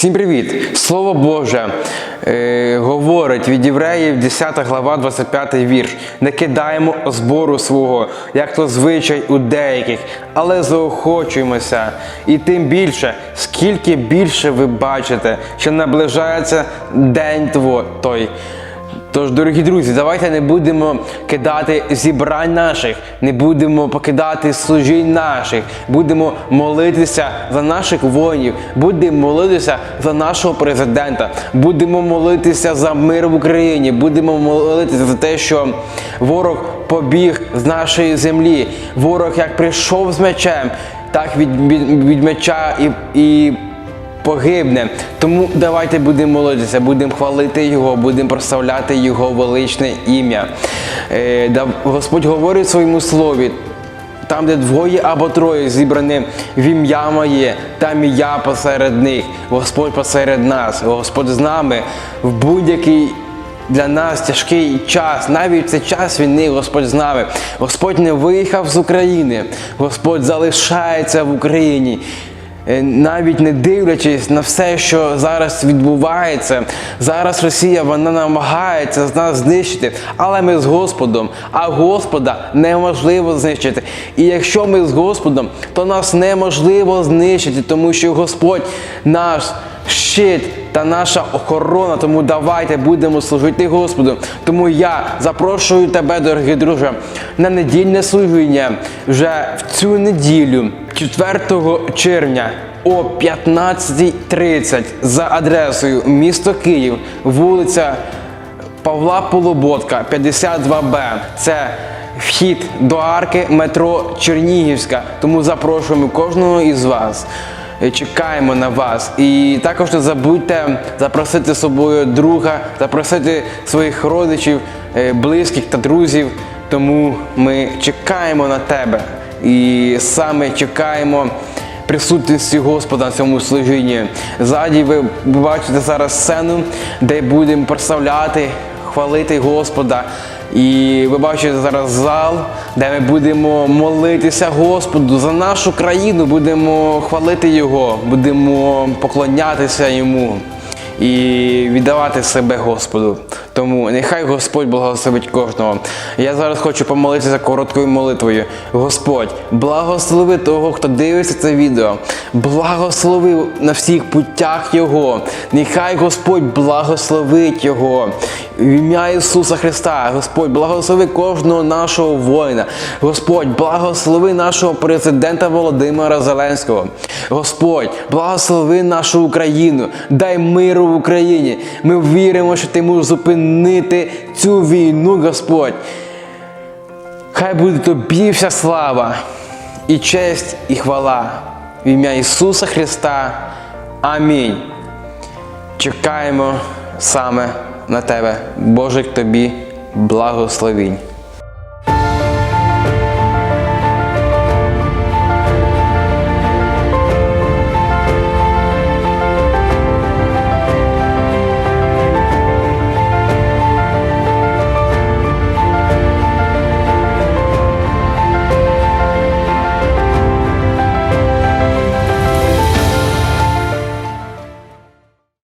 Всім привіт! Слово Боже е, говорить від євреїв 10 глава, 25 вірш. Не кидаємо збору свого, як то звичай у деяких, але заохочуємося. І тим більше, скільки більше ви бачите, що наближається день тво- той. Тож, дорогі друзі, давайте не будемо кидати зібрань наших, не будемо покидати служінь наших, будемо молитися за наших воїнів, будемо молитися за нашого президента, будемо молитися за мир в Україні, будемо молитися за те, що ворог побіг з нашої землі. Ворог як прийшов з мечем, так від, від, від меча і. і погибне. Тому давайте будемо молитися, будемо хвалити Його, будемо прославляти Його величне ім'я. Е, Господь говорить в своєму слові. Там, де двоє або троє зібрані в ім'я моє, там і я посеред них, Господь посеред нас, Господь з нами в будь-який для нас тяжкий час, навіть цей час війни Господь з нами. Господь не виїхав з України, Господь залишається в Україні. Е, навіть не дивлячись на все, що зараз відбувається, зараз Росія вона намагається з нас знищити, але ми з Господом, а Господа неможливо знищити. І якщо ми з Господом, то нас неможливо знищити, тому що Господь наш щит та наша охорона. Тому давайте будемо служити Господу. Тому я запрошую тебе, дорогі друже, на недільне служіння вже в цю неділю, 4 червня. О 15.30 за адресою місто Київ, вулиця Павла Полуботка, 52Б. Це вхід до арки метро Чернігівська. Тому запрошуємо кожного із вас. Чекаємо на вас. І також не забудьте запросити з собою друга, запросити своїх родичів, е, близьких та друзів. Тому ми чекаємо на тебе. І саме чекаємо присутності Господа на цьому служінні. Ззаді ви бачите зараз сцену, де будемо прославляти, хвалити Господа. І ви бачите зараз зал, де ми будемо молитися Господу за нашу країну, будемо хвалити Його, будемо поклонятися Йому і віддавати себе Господу. Тому нехай Господь благословить кожного. Я зараз хочу помолитися короткою молитвою. Господь, благослови того, хто дивиться це відео. Благослови на всіх путях Його. Нехай Господь благословить Його. В ім'я Ісуса Христа, Господь, благослови кожного нашого воїна. Господь, благослови нашого президента Володимира Зеленського. Господь, благослови нашу Україну, дай миру в Україні. Ми віримо, що ти можеш зупинити цю війну, Господь. Хай буде тобі вся слава, і честь, і хвала. В ім'я Ісуса Христа. Амінь. Чекаємо саме на тебе. Божих тобі благословінь.